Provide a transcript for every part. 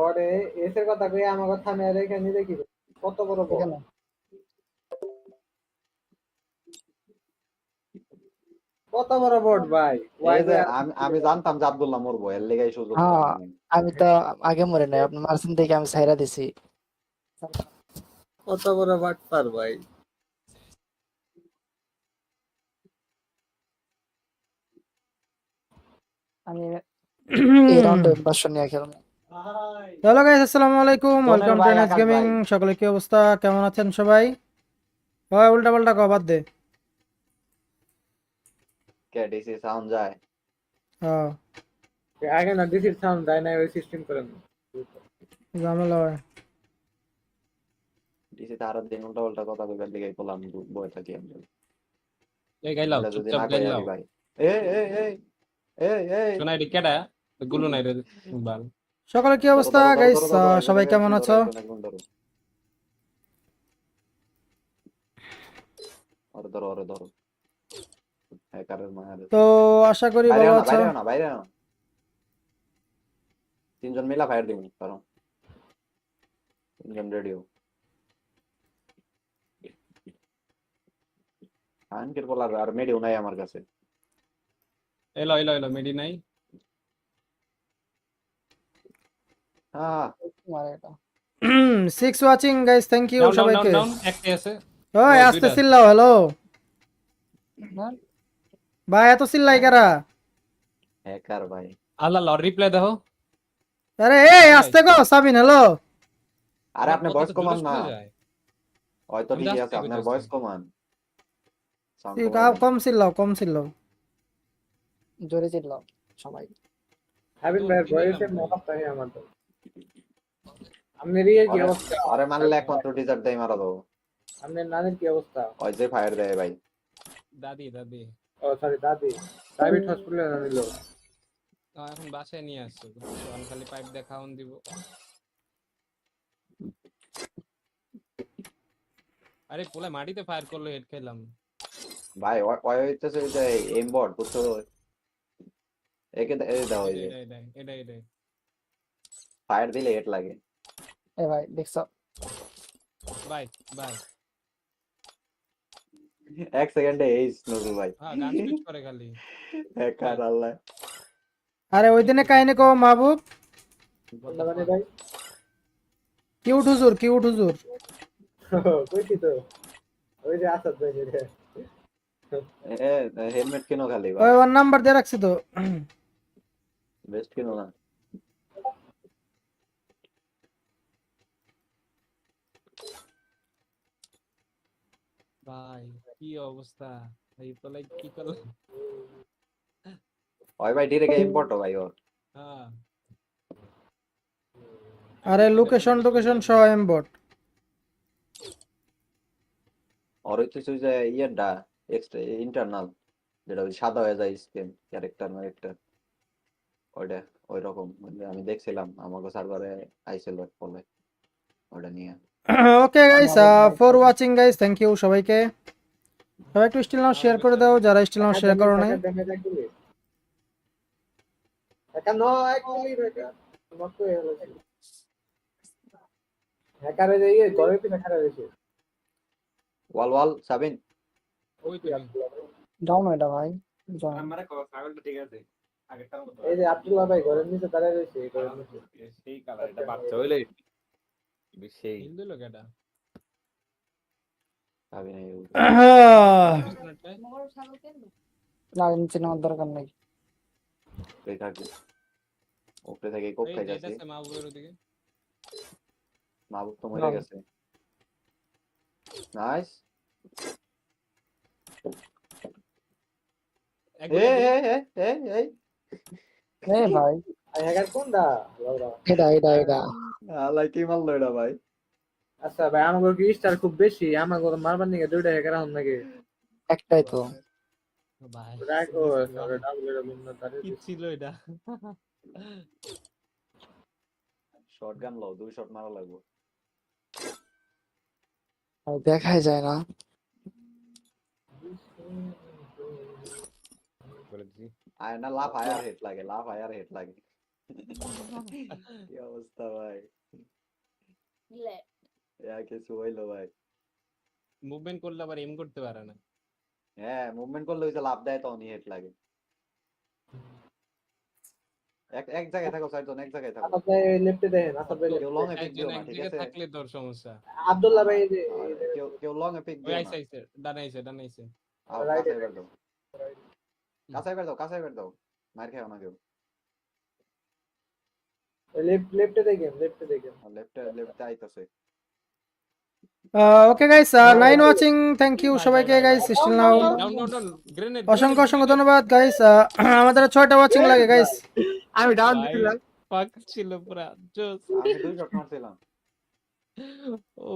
পরে এসের কথা কই আমার কথা মেয়ে রেখে নিতে কি কত বড় বড়? কত বড় বোর্ড ভাই? এই যে আমি আমি জানতাম যে আব্দুল্লাহ মরবো এর লেগাই সুযোগ হ্যাঁ। আমি। আমি তো আগে মরে নাই আপনি মারছেন দেখে আমি সাইরা দিছি। কত বড় বাটপার ভাই? আমি এই রাউন্ডে ভার্সন নিয়ে খেলব। হ্যালো গাইস আসসালামু আলাইকুম ওয়েলকাম টু ভাই, এনএস গেমিং সকলে কি অবস্থা? কেমন আছেন সবাই? হয় উল্টা পাল্টা কও বাদ দে। কে ডিসি সাউন্ড যায়? হ্যাঁ। আগে না ডিসির সাউন্ড দেয় না ওই সিস্টেম করেন। ঝামেলা হয়। ডিসি তে আরও দিন উল্টা পাল্টা কথা কইবার লেগাই বললাম বই থাকি আমি। এই যদি চুপচাপ ভাই। এই এই এই এই এই। শোনাই রে কেডা? গুলো নাই রে বাল। সকলে কি অবস্থা? গাইস সবাই কেমন আছো? তো আশা করি ভালো আছো? তিনজন মিলা ফায়ার দিবি কারণ তিনজন রেডিও আনকের বলার আর মেডিও নাই আমার কাছে। এলো এলো এলো মেডি নাই হ্যাঁ মারে এটা six watching guys thank you সবাইকে। ডাউন একটা আছে। ওই ও, আস্তে। চিল্লাও হ্যালো ভাই এত চিল্লাই কারা? হ্যাকার ভাই। আল্লাহ লর রিপ্লাই দেখো। আরে এই আস্তে গো সাবিন হ্যালো আরে আপনি ভয়েস কমান না। হয়তো ঠিকই আছে আপনার ভয়েস কমান। ঠিক কম চিল্লাও কম চিল্লাও। জোরে চিল্লাও সবাই। হাবিব ভাই তাই আমার তো আপনার ইয়ে কি অবস্থা? আরে মারলে একমাত্র টিচার দেয় মারা দাও আপনার নানির কি অবস্থা? ওই যে ফায়ার দেয় ভাই। দাদি দাদি। ও সরি দাদি। প্রাইভেট হসপিটালে না নিল। ও, এখন বাসায় নিয়ে আসছে আমি খালি পাইপ দিয়ে খাওয়ান দিব। আরে পোলা মাটিতে ফায়ার করল হেড খেলাম। ভাই ওই- হইতেছে যে এম বোর্ড বুঝছ? একে এই দাও যে। এটা এটা ফায়ার দিলে হেড লাগে। এ ভাই দেখছ বাই বাই এক সেকেন্ডে এই নজরুল ভাই হ্যাঁ গান সুইচ করে খালি হ্যাকার আল্লাহ আরে ওই দিনে কাহিনী কো মাহবুব মানে ভাই কিউট হুজুর কিউট হুজুর কইছি তো ওই যে আসাদ ভাই যে এ হেলমেট কিনো খালি ওই ভাই ওর নাম্বার দিয়ে রাখছি তো বেস্ট কিনো না ভাই কি অবস্থা? এই পোলাই কি করল ওই ভাই ডিরেক্ট ইম্পোর্ট ভাই ওর। হ্যাঁ। আরে লোকেশন টোকেশন সহ এমবট হইতেছে ওই যে ইয়েরটা এক্সট্রা ইন্টারনাল যেটা ওই সাদা হয়ে যায় স্ক্রিন ক্যারেক্টার ক্যারেক্টার ওইটা ওই রকম মানে আমি দেখছিলাম আমাকে সার্ভারে আইছিল বলে ওটা নিয়ে। Okay guys for watching guys thank you সবাইকে। সবাই একটু স্টিল নাও শেয়ার করে দাও যারা স্টিল নাও শেয়ার করো ন ইয়ে ওয়াল ওয়াল সাবিন। ওই তো ডাউন এটা ভাই যাও। এই যে আব্দুল্লাহ ভাই ঘরের নিচে দাঁড়ায় রয়েছে এই ঘরের নিচে। সেই কালার এটা বাচ্চা হইলে সেই হিল দিল কেডা সাবিন এই না নিচে নেওয়ার দরকার নেই। উপরে থাকে উপরে থেকে কোপ খাই যাচ্ছে। মাহবুবের ওদিকে। মাহবুব তো মরে গেছে। নাইস। এক এই এই এই এই এই। এ ভাই। কোনটা? এটা এটা এটা। আলাই কি মারলো এটা ভাই। আচ্ছা ভাই আমার কি স্টার খুব বেশি? আমার মারবার নিকে দুইটা হ্যাকার হন নাকি? একটাই তো। ভাই রাগ ও ডাবল এর বন্ধ তারে কি ছিল এটা? শটগান লও দুই শট মারা লাগবে। দেখাই যায় না। আর না লাফ আয়ার হেড লাগে লাফ আয়ার হেড লাগে। কি অবস্থা ভাই ইয়া কিছু হইল ভাই মুভমেন্ট করলে আবার এম করতে পারে না। হ্যাঁ মুভমেন্ট করলে ওই যে লাভ দেয় তখনই হেড লাগে। এক এক জায়গায় থাকো চারজন এক জায়গায় থাকো। আসাদ লেফটে দেখেন আসাদ ভাই কেউ লং এ। এ পিক দিও না এক ঠিক আছে? থাকলে তোর সমস্যা। আব্দুল্লাহ ভাই কেউ কেউ লং এ পিক ওই দিও না। ডানে ডানে কাছে দাও কাছে বের দাও কাছে বের দাও মার খেও না কেউ। লেফট লেফটে দেখেন লেফটে দেখেন। লেফটে লেফটে আইতাছে। Okay guys nine watching thank you সবাইকে গাইস স্টিল নাও অসংখ্য অসংখ্য ধন্যবাদ গাইস আমাদের ছয়টা ওয়াচিং লাগে গাইস আমি ডাউন পাক ছিল পুরা জোস আমি দুই শট মারছিলাম ও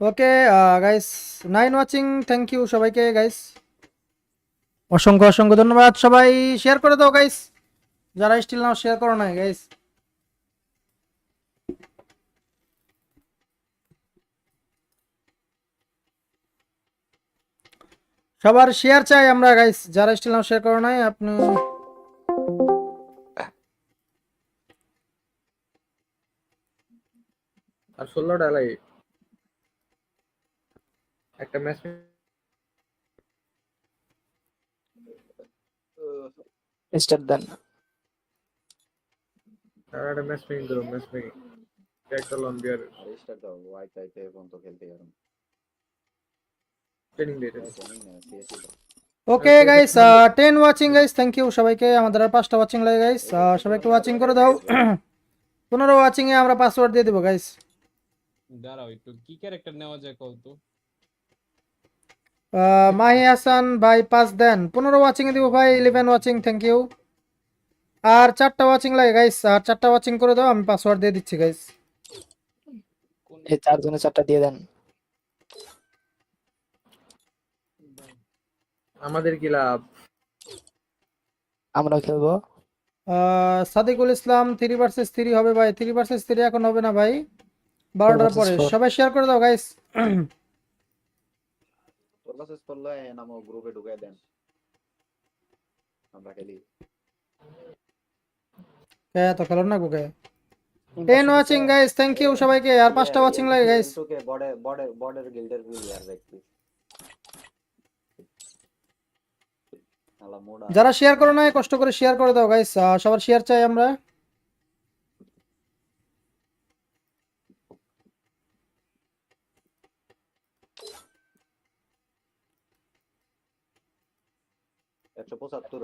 okay guys nine watching thank you সবাইকে গাইস অসংখ্য অসংখ্য ধন্যবাদ সবাই শেয়ার করে দাও গাইস যারা স্টিল নাও শেয়ার করো নাই গাইস সবার শেয়ার চাই আমরা গাইস যারা স্টিল নাও শেয়ার করো নাই আপনি আর ষোলো ডালাই। একটা ম্যাচ স্টার্ট দেন আর একটা ম্যাচ মেকিং করো ম্যাচ মেকিং একটা আর স্টার্ট দাও আইতে এখন তো খেলতে পারো ট্রেনিং দাও okay guys ten watching guys thank you সবাইকে আমাদের আর পাঁচটা ওয়াচিং লাগে গাইস সবাইকে ওয়াচিং করে দাও। পনেরো ওয়াচিং এ আমরা পাসওয়ার্ড দিয়ে দেবো গাইস দাঁড়াও একটু কি ক্যারেক্টার নেওয়া যায় কল তো? মাহি হাসান ভাই পাঁচ দেন। পনেরো ওয়াচিং এ দিব ভাই ইলেভেন ওয়াচিং থ্যাংক ইউ আর চারটা ওয়াচিং লাগে গাইস আর চারটা ওয়াচিং করে দাও আমি পাসওয়ার্ড দিয়ে দিচ্ছি গাইস কোন এই চারজনে চারটা দিয়ে দেন। আমাদের কি লাভ? আমরাও খেলব। Sadikul Islam three versus three হবে ভাই। থ্রি ভার্সেস থ্রি এখন হবে না ভাই। বারোটার পরে। সবাই শেয়ার করে দাও গাইস কাছে করলে নামো গ্রুপে ঢুকাই দেন। আমরা খেলি। কে তো খেলো না গুকে ten watching guys thank you সবাইকে আর পাঁচটা ওয়াচিং লাগে গাইস তোকে বড়ে বড়ে বর্ডার গিল্ডের প্লেয়ার দেখছি যারা শেয়ার করো নাই কষ্ট করে শেয়ার করে দাও গাইস সবার শেয়ার চাই আমরা। একশো পঁচাত্তর